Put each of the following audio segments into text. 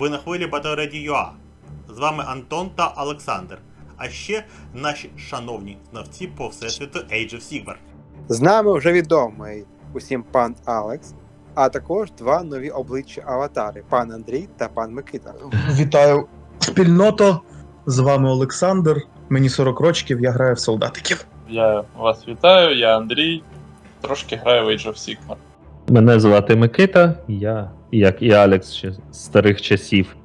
Ви на хвилі Батареді.ua. З вами Антон та Олександр. А ще наші шановні знавці по всесвіту Age of Sigmar. З нами вже відомий усім пан Алекс, а також два нові обличчя аватари: пан Андрій та пан Микита. Вітаю спільното. З вами Олександр. Мені 40 років, я граю в солдатиків. Я вас вітаю, я Андрій. Трошки граю в Age of Sigmar. Мене звати Микита. Я, як і Алекс, ще з старих часів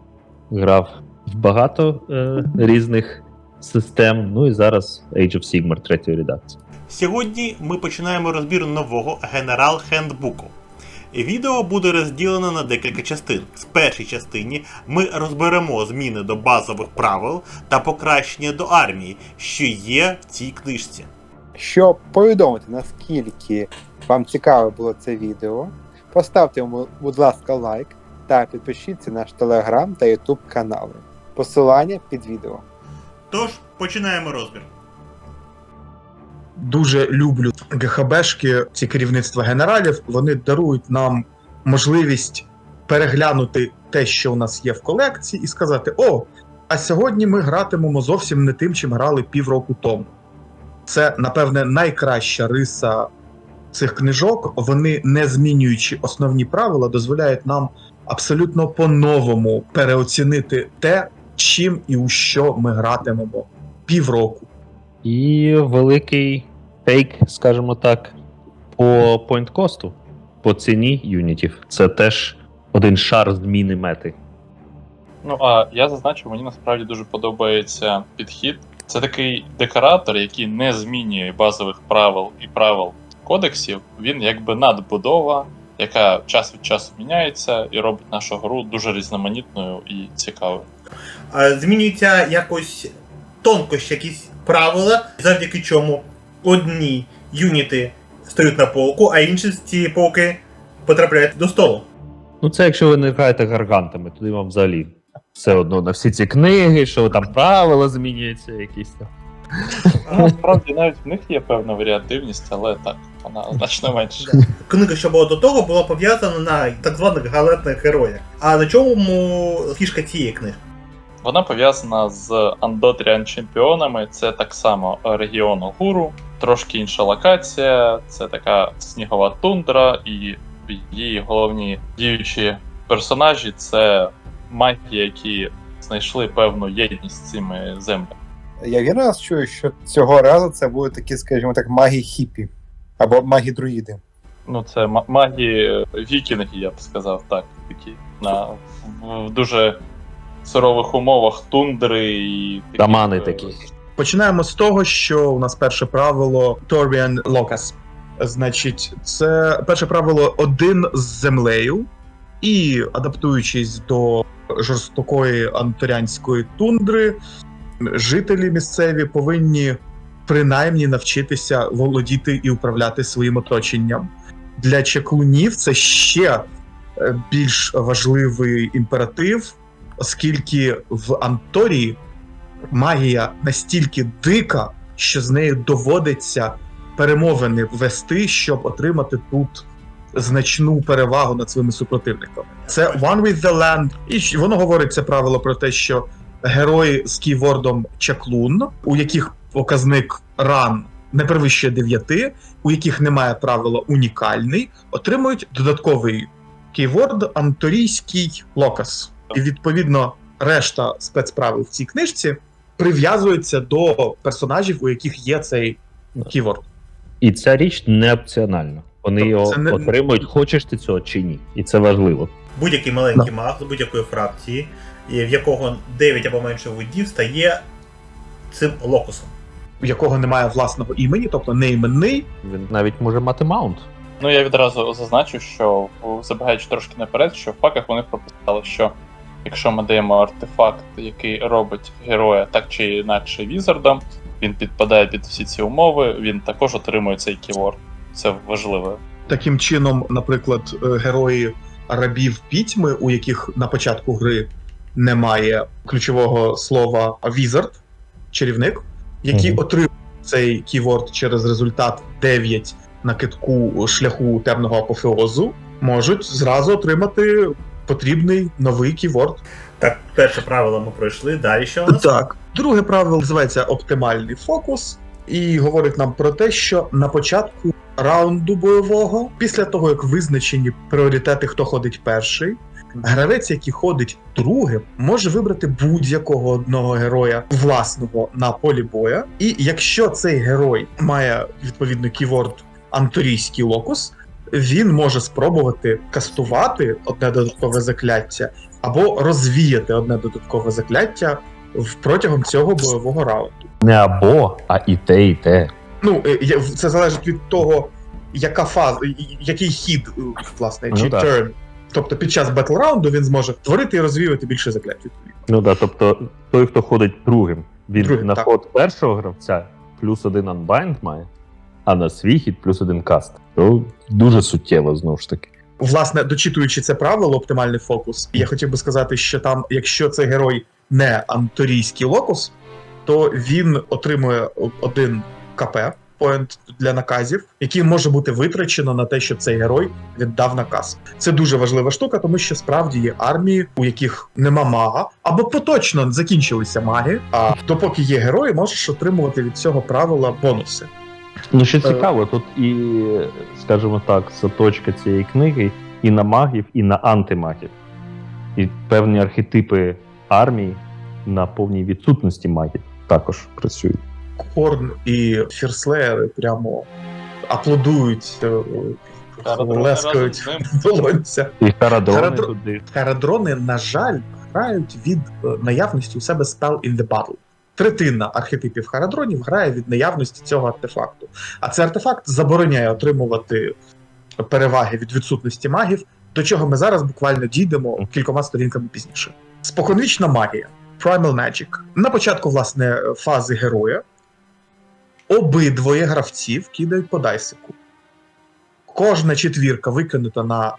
грав в багато е, різних систем. Ну і зараз Age of Sigmar третьої редакції. Сьогодні ми починаємо розбір нового генерал хендбуку. Відео буде розділено на декілька частин. В першій частині ми розберемо зміни до базових правил та покращення до армії, що є в цій книжці. Щоб повідомити, наскільки вам цікаве було це відео, поставте йому, будь ласка, лайк та підпишіться на наш телеграм та ютуб канали. Посилання під відео. Тож починаємо розбір. Дуже люблю ГХБшки, ці керівництва генералів. Вони дарують нам можливість переглянути те, що у нас є в колекції, і сказати: О, а сьогодні ми гратимемо зовсім не тим, чим грали півроку тому. Це, напевне, найкраща риса цих книжок. Вони, не змінюючи основні правила, дозволяють нам абсолютно по-новому переоцінити те, чим і у що ми гратимемо півроку. І великий фейк, скажімо так, по пойнт-косту, по ціні юнітів. Це теж один шар зміни мети. Ну а я зазначу, мені насправді дуже подобається підхід. Це такий декоратор, який не змінює базових правил і правил кодексів. Він якби надбудова, яка час від часу міняється і робить нашу гру дуже різноманітною і цікавою. Змінюються якось тонкощі, якісь правила, завдяки чому одні юніти стають на полку, а інші з цієї полки потрапляють до столу. Ну, це якщо ви не граєте гаргантами, тоді вам взагалі все одно на всі ці книги, що там правила змінюються, якісь там. Ну, Насправді навіть в них є певна варіативність, але так, вона значно менша. Книга, що була до того, була пов'язана на так званих галетних героях. А на чому фішка цієї книги? Вона пов'язана з Андотріан чемпіонами. Це так само регіон Огуру, трошки інша локація. Це така снігова тундра, і її головні діючі персонажі це маги, які знайшли певну єдність з цими землями. Я вірно чую, що цього разу це будуть такі, скажімо так, магі хіпі або магі друїди. Ну, це ма- маги вікінги, я б сказав, так. Такі на в, в дуже сурових умовах тундри і таких, Тамани е, такі. Починаємо з того, що у нас перше правило Torian Locus. Значить, це перше правило один з землею, і адаптуючись до жорстокої анторіанської тундри, жителі місцеві повинні принаймні навчитися володіти і управляти своїм оточенням. Для чеклунів це ще е, більш важливий імператив, оскільки в Анторії магія настільки дика, що з нею доводиться перемовини вести, щоб отримати тут значну перевагу над своїми супротивниками. Це One with the Land. І воно говорить це правило про те, що герої з кійвордом чаклун, у яких показник ран не перевищує 9, у яких немає правила унікальний, отримують додатковий кейворд анторійський локас. І відповідно решта спецправил в цій книжці прив'язується до персонажів, у яких є цей ківорд. І ця річ не опціональна. Вони Тобто його не- отримують, хочеш ти цього чи ні. І це важливо. Будь-який маленький маг з будь-якої фракції, в якого 9 або менше видів, стає цим локусом. у якого немає власного імені, тобто не іменний. Він навіть може мати маунт. Ну, я відразу зазначу, що забігаючи трошки наперед, що в паках вони прописали, що якщо ми даємо артефакт, який робить героя так чи інакше візардом, він підпадає під всі ці умови, він також отримує цей ківорд. Це важливо. Таким чином, наприклад, е, герої рабів пітьми, у яких на початку гри немає ключового слова візард, чарівник, які Мгм. отримують цей ківорд через результат 9 на китку шляху темного апофеозу, можуть зразу отримати потрібний новий ківорд. Так, перше правило ми пройшли. Далі що у нас? Так. Друге правило називається оптимальний фокус, і говорить нам про те, що на початку раунду бойового, після того як визначені пріоритети, хто ходить перший, гравець, який ходить другим, може вибрати будь-якого одного героя власного на полі боя. І якщо цей герой має відповідно ківорд анторійський локус, він може спробувати кастувати одне додаткове закляття або розвіяти одне додаткове закляття в протягом цього бойового раунду. Не або, а і те, і те. Ну е, це залежить від того, яка фаза, який хід, е, власне, Ну чи так. turn. Тобто під час батл раунду він зможе творити і розвіювати більше заклять. Ну да, тобто той, хто ходить другим, він Другим, на так. ход першого гравця плюс один unbind має, а на свій хід плюс один каст. То дуже суттєво знову ж таки. Власне, дочитуючи це правило, оптимальний фокус, я хотів би сказати, що там, якщо цей герой не анторійський локус, то він отримує один КП поінт для наказів, який може бути витрачено на те, щоб цей герой віддав наказ. Це дуже важлива штука, тому що справді є армії, у яких нема мага, або поточно закінчилися маги. А допоки є герої, можеш отримувати від цього правила бонуси. Ну що Е. цікаво, тут і, скажімо так, заточка цієї книги і на магів, і на антимагів. І певні архетипи армії на повній відсутності магів також працюють. Корн і фірслеєри прямо аплодують, е, лескають долонця. І Харадрони Харадро- туди. Харадрони, на жаль, грають від е, наявності у себе spell in the battle. Третина архетипів харадронів грає від наявності цього артефакту. А цей артефакт забороняє отримувати переваги від відсутності магів, до чого ми зараз буквально дійдемо кількома сторінками пізніше. Споконвічна магія. Primal Magic. На початку, власне, фази героя обидвоє гравців кидають по дайсику. Кожна четвірка викинута на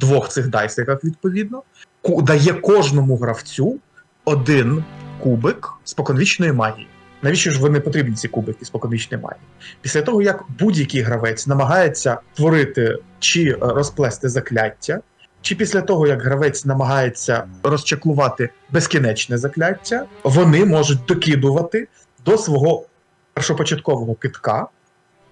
двох цих дайсиках, відповідно, дає кожному гравцю один кубик споконвічної магії. Навіщо ж вони потрібні ці кубики споконвічної магії? Після того, як будь-який гравець намагається творити чи розплести закляття, чи після того, як гравець намагається розчаклувати безкінечне закляття, вони можуть докидувати до свого першопочаткового китка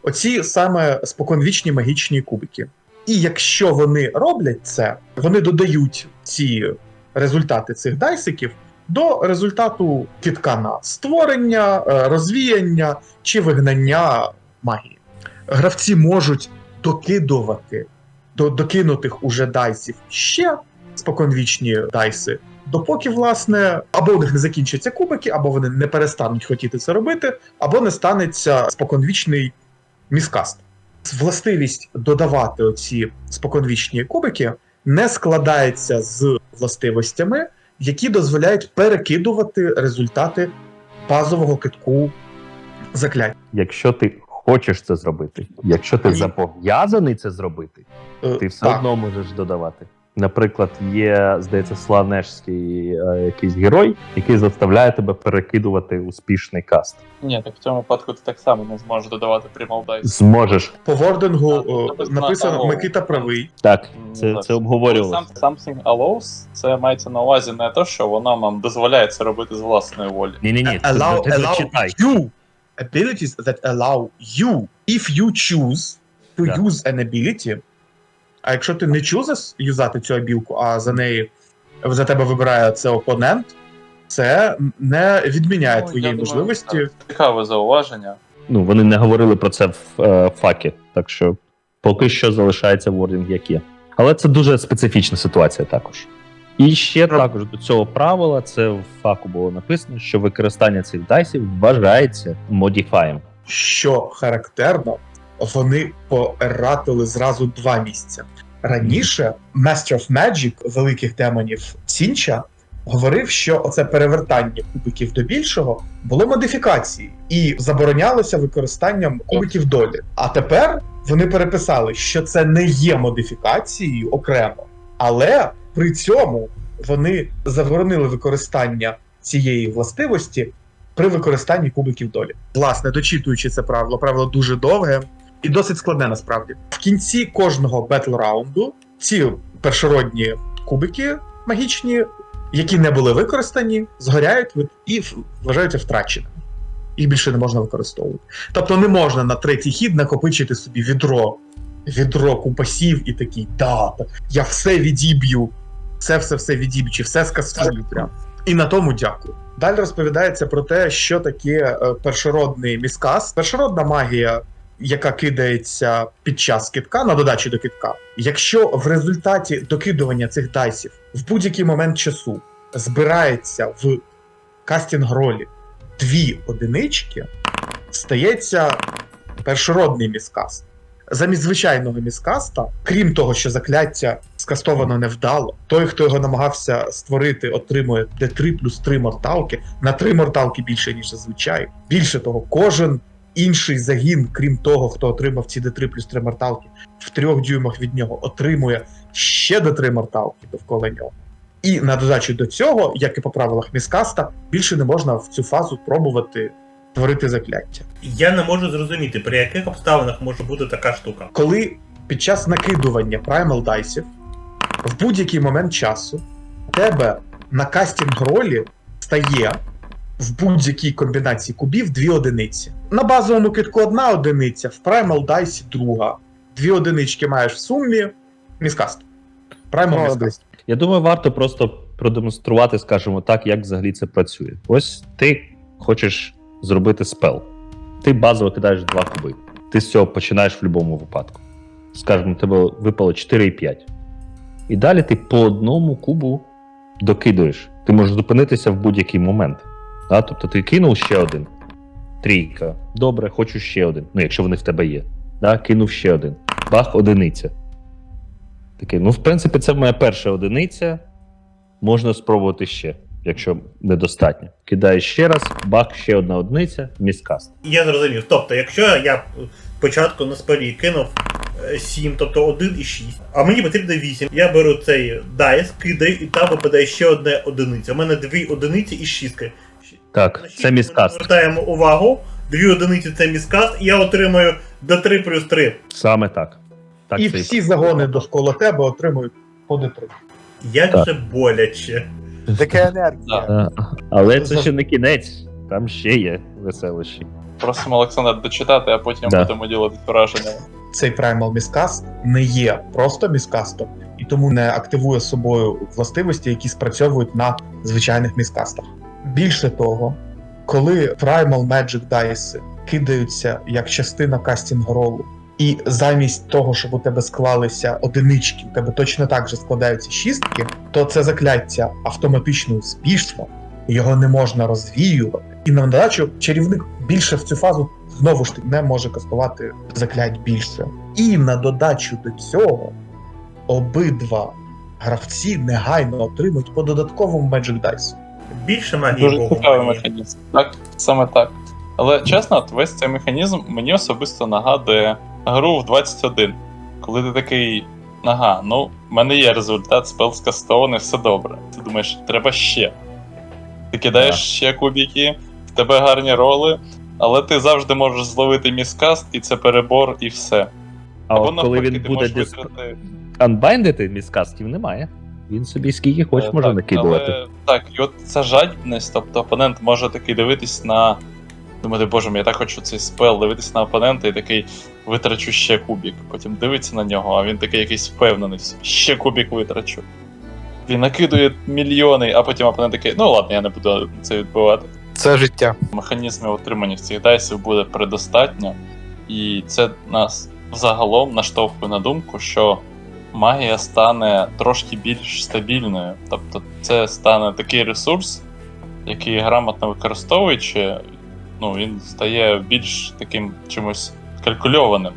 оці саме споконвічні магічні кубики. І якщо вони роблять це, вони додають ці результати цих дайсиків до результату китка на створення, е, розвіяння чи вигнання магії. Гравці можуть докидувати до докинутих уже дайсів ще споконвічні дайси, допоки, власне, або у них не закінчаться кубики, або вони не перестануть хотіти це робити, або не станеться споконвічний міскаст. Властивість додавати оці споконвічні кубики не складається з властивостями, які дозволяють перекидувати результати базового китку заклять. Якщо ти хочеш це зробити, якщо ти зобов'язаний це зробити, Е, ти все так. одно можеш додавати. Наприклад, є, здається, славнешський е, якийсь герой, який заставляє тебе перекидувати успішний каст. Ні, так в цьому випадку ти так само не зможеш додавати Dice. Зможеш. По вордингу Так, ну, е, тобто написано на- Микита правий. Так, Ну, це, так. це обговорювалося. Some- Something allows, це мається на увазі не те, що воно нам дозволяє це робити з власної волі. Ні, ні, ні, allow, ти allow зачитай. you abilities that allow you if you choose to Так. use an ability. А якщо ти не чузес юзати цю абілку, а за неї за тебе вибирає це опонент, це не відміняє Ну, твоєї думаю, можливості. так. Цікаве зауваження. Ну, вони не говорили про це в е, факі, так що поки що залишається вордінг як є. Але це дуже специфічна ситуація також. І ще Ну. також до цього правила це в факу було написано, що використання цих дайсів вважається модіфаєм. Що характерно, вони поратили зразу два місця. Раніше Master of Magic великих демонів Сінча говорив, що оце перевертання кубиків до більшого було модифікацією і заборонялося використанням кубиків долі. А тепер вони переписали, що це не є модифікацією окремо, але при цьому вони заборонили використання цієї властивості при використанні кубиків долі. Власне, дочитуючи це правило, правило дуже довге і досить складне насправді. В кінці кожного бетл раунду ці першородні кубики магічні, які не були використані, згоряють і вважаються втраченими. Їх більше не можна використовувати. Тобто не можна на третій хід накопичити собі відро, відро купасів і такий, да, я все відіб'ю, все, все, все відіб'ю, чи все скасую прям. І на тому дякую. Далі розповідається про те, що таке е, першородний міскас. Першородна магія, яка кидається під час китка на додачі до китка. Якщо в результаті докидування цих дайсів в будь-який момент часу збирається в кастінг ролі дві одинички, стається першородний міскаст. Замість звичайного міскаста, крім того, що закляття скастовано невдало, той, хто його намагався створити, отримує D3 плюс 3 морталки на 3 морталки більше, ніж зазвичай. Більше того, кожен інший загін, крім того, хто отримав ці D3 плюс 3 морталки, в трьох дюймах від нього отримує ще D3 морталки довкола нього. І на додачу до цього, як і по правилах міскаста, більше не можна в цю фазу пробувати творити закляття. Я не можу зрозуміти, при яких обставинах може бути така штука. коли під час накидування Primal Dice в будь-який момент часу тебе на кастінг ролі стає в будь-якій комбінації кубів дві одиниці. На базовому китку одна одиниця, в Primal Dice друга. Дві одинички маєш в сумі. Міскаст. Primal. Міскаст. Я думаю, варто просто продемонструвати, скажімо так, як взагалі це працює. Ось ти хочеш зробити спел. Ти базово кидаєш два куби. Ти з цього починаєш в будь-якому випадку. Скажімо, тебе випало 4 і 5. І далі ти по одному кубу докидуєш. Ти можеш зупинитися в будь-який момент. Да? Тобто ти кинув ще один. Трійка. Добре, хочу ще один. Ну, якщо вони в тебе є. Да? Кинув ще один. Бах, одиниця. Такий, ну, в принципі, це моя перша одиниця. Можна спробувати ще, якщо недостатньо. Кидаєш ще раз, бах, ще одна одиниця, міскаст. Я зрозумів. Тобто, якщо я спочатку на спалі кинув 7, тобто 1 і 6, а мені потрібно 8, я беру цей дайс, кидаю, і там випадає ще одне одиниця. У мене дві одиниці і шістки. Так, це міскаст. Звертаємо увагу, дві одиниці це міскаст, і я отримую до 3 плюс 3. Саме так. так І це всі загони довкола тебе отримують по D3. Як Так. же боляче. Така енергія. А, Але це ще не кінець, там ще є веселощі. Просимо Олександр дочитати, а потім Да. будемо ділитися враженнями. цей Primal Miscast не є просто міскастом, і тому не активує собою властивості, які спрацьовують на звичайних міскастах. Більше того, коли Primal Magic Dice кидаються як частина кастінг ролу, і замість того, щоб у тебе склалися одинички, у тебе точно так же складаються шістки, то це закляття автоматично успішно, його не можна розвіювати. І на додачу чарівник більше в цю фазу знову ж таки не може кастувати заклять більше. І на додачу до цього обидва гравці негайно отримують по додатковому Magic Dice. Більше магії Дуже Богу. цікавий механізм. Так, саме так. Але чесно, от весь цей механізм мені особисто нагадує гру в 21. Коли ти такий. Ага, ну, в мене є результат, спел скастований, все добре. Ти думаєш, треба ще. Ти кидаєш Да. ще кубики, в тебе гарні роли, але ти завжди можеш зловити міскаст, і це перебор, і все. А Або от коли навпаки, він ти буде можеш диск... витратити анбайндити, міскастів немає. Він собі скільки хоч Е, може так, накидувати. Але, так, і от ця жадібність, тобто опонент може такий дивитись на. Думати, боже мій, я так хочу цей спел, дивитись на опонента і такий витрачу ще кубік. Потім дивиться на нього, а він такий якийсь впевнений, ще кубік витрачу. Він накидує мільйони, а потім опонент такий, ну ладно, я не буду це відбивати. Це життя. Механізмів отримання цих дайсів буде предостатньо, і це нас загалом наштовхує на думку, що магія стане трошки більш стабільною. Тобто це стане такий ресурс, який грамотно використовуючи, ну, він стає більш таким чимось калькульованим.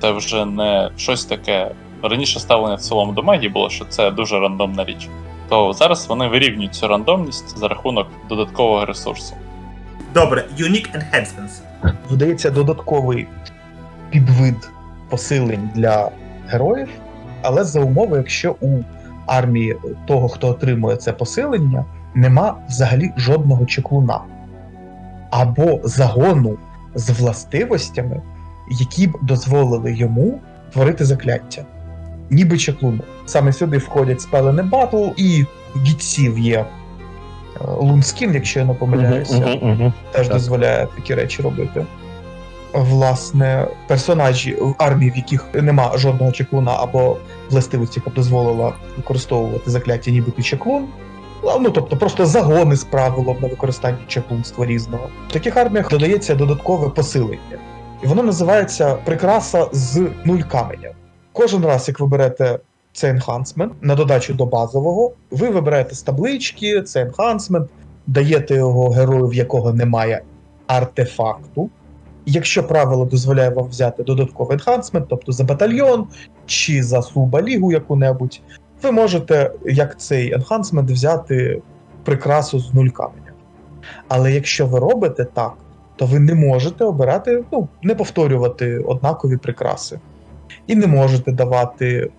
Це вже не щось таке. Раніше ставлення в цілому до магії було, що це дуже рандомна річ. То зараз вони вирівнюють цю рандомність за рахунок додаткового ресурсу. Добре, Unique Enhancements. Додається додатковий підвид посилень для героїв, але за умови, якщо у армії того, хто отримує це посилення, нема взагалі жодного чеклуна або загону з властивостями, які б дозволили йому творити закляття. ніби чаклуни. Саме сюди входять спелени батл і гітсів є. Лунскін, якщо я не помиляюся Мгм, мгм. теж Так. дозволяє такі речі робити. Власне, персонажі в армії, в яких нема жодного чеклуна або властивості, яка б дозволила використовувати закляття, ніби ти чеклун. Ну, тобто просто загони з правилом на використання чеклунства різного. В таких арміях додається додаткове посилення. І воно називається прикраса з нуль каменя. Кожен раз, як ви берете цей енхансмент на додачу до базового, ви вибираєте з таблички, цей енхансмент, даєте його герою, в якого немає артефакту. Якщо правило дозволяє вам взяти додатковий енхансмент, тобто за батальйон чи за суба-лігу яку-небудь, ви можете, як цей енхансмент, взяти прикрасу з нуль каменя. Але якщо ви робите так, то ви не можете обирати, ну, не повторювати однакові прикраси. І не можете давати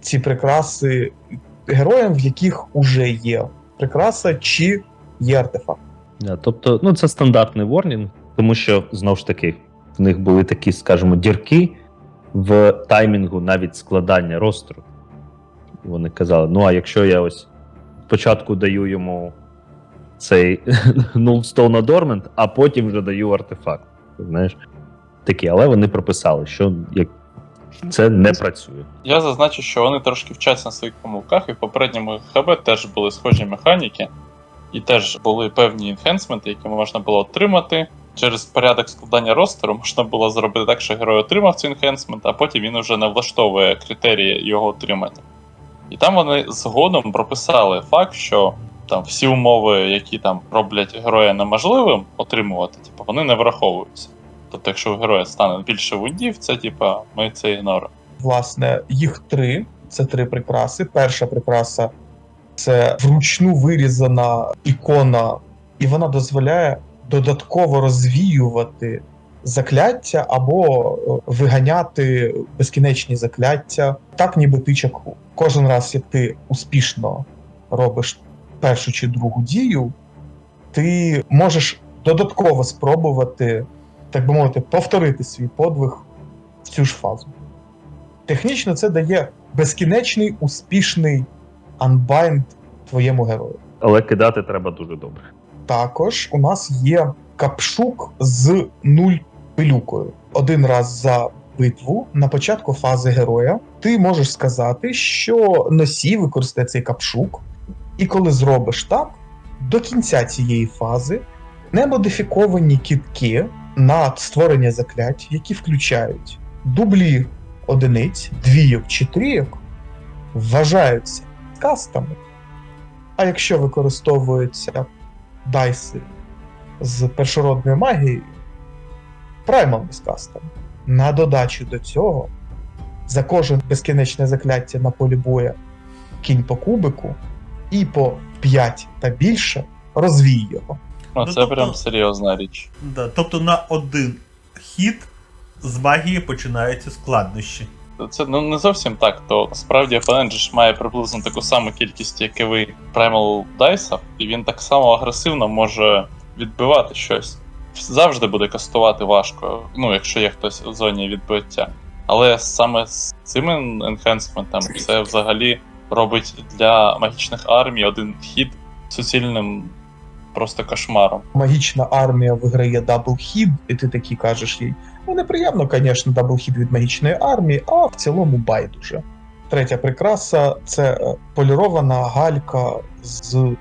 ці прикраси героям, в яких уже є прикраса чи є артефакт. Да, тобто, ну це стандартний ворнінг, тому що знову ж таки в них були такі, скажімо, дірки в таймінгу навіть складання ростру. Вони казали: ну а якщо я ось спочатку даю йому цей Nullstone Adornment, а потім вже даю артефакт. Знаєш, такі, але вони прописали, що як це не працює. Я зазначу, що вони трошки вчаться на своїх помилках, і в попередньому ХБ теж були схожі механіки, і теж були певні енхенсменти, які можна було отримати. Через порядок складання ростеру можна було зробити так, що герой отримав цей енхенсмент, а потім він вже не влаштовує критерії його отримання. І там вони згодом прописали факт, що там всі умови, які там роблять героя неможливим отримувати, типу, вони не враховуються. Тобто, якщо у героя стане більше вундів, це типа ми це ігноримо. Власне, їх три. Це три прикраси. Перша прикраса це вручну вирізана ікона, і вона дозволяє додатково розвіювати закляття або е, виганяти безкінечні закляття, так ніби ти чаклун. Кожен раз, як ти успішно робиш першу чи другу дію, ти можеш додатково спробувати, так би мовити, повторити свій подвиг в цю ж фазу. Технічно це дає безкінечний успішний анбайнд твоєму герою. Але кидати треба дуже добре. Також у нас є капшук з нуль пилюкою. Один раз за битву на початку фази героя ти можеш сказати, що носій використає цей капшук, і коли зробиш так, до кінця цієї фази немодифіковані кітки на створення заклять, які включають дублі одиниць, двійок чи трійок, вважаються кастами. А якщо використовуються дайси з першородною магією, праймами з кастами. На додачу до цього, за кожен безкінечне закляття на полі боя кінь по кубику, і по 5 та більше розвій його. Ну, це тобто- прям серйозна річ. Да, тобто на один хід з магії починаються складнощі. Це ну не зовсім так, то насправді опонент же ж має приблизно таку саму кількість, як і ви Primal Dice, і він так само агресивно може відбивати щось. Завжди буде кастувати важко, ну якщо є хтось в зоні відбиття. Але саме з цим енхенсментом це взагалі робить для магічних армій один хід суцільним просто кошмаром. Магічна армія виграє даблхід, і ти такий кажеш їй: ну неприємно, звісно, даблхід від магічної армії, а в цілому байдуже. Третя прикраса це е, полірована галька з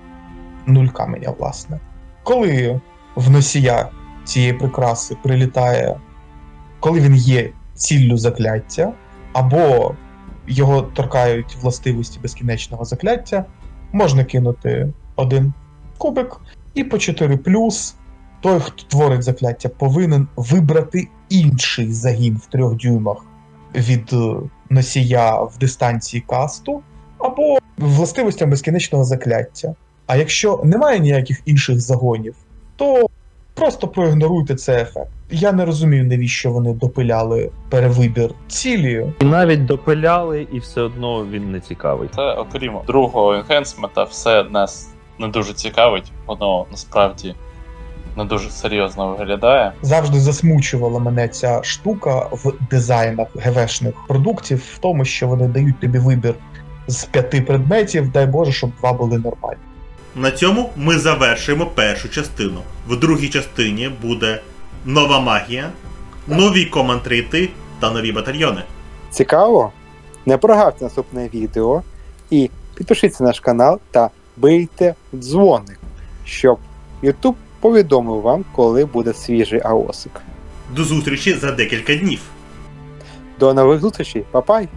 нуль каменя, власне. Коли в носія цієї прикраси прилітає, коли він є ціллю закляття, або його торкають властивості безкінечного закляття, можна кинути один кубик, і по 4 плюс той, хто творить закляття, повинен вибрати інший загін в трьох дюймах від е, носія в дистанції касту, або властивостям безкінечного закляття. А якщо немає ніяких інших загонів, то просто проігноруйте цей ефект. Я не розумію, навіщо вони допиляли перевибір цілі. І навіть допиляли, і все одно він не цікавий. Це окрім другого енхенсмента, все нас не дуже цікавить. Воно насправді не дуже серйозно виглядає. Завжди засмучувала мене ця штука в дизайнах ГВшних продуктів, в тому, що вони дають тобі вибір з п'яти предметів, дай Боже, щоб два були нормальні. На цьому ми завершуємо першу частину. В другій частині буде нова магія, нові командрити та нові батальйони. Цікаво? Не прогавте наступне відео і підпишіться на наш канал та бийте дзвоник, щоб YouTube повідомив вам, коли буде свіжий аосик. До зустрічі за декілька днів. До нових зустрічей, Па-пай!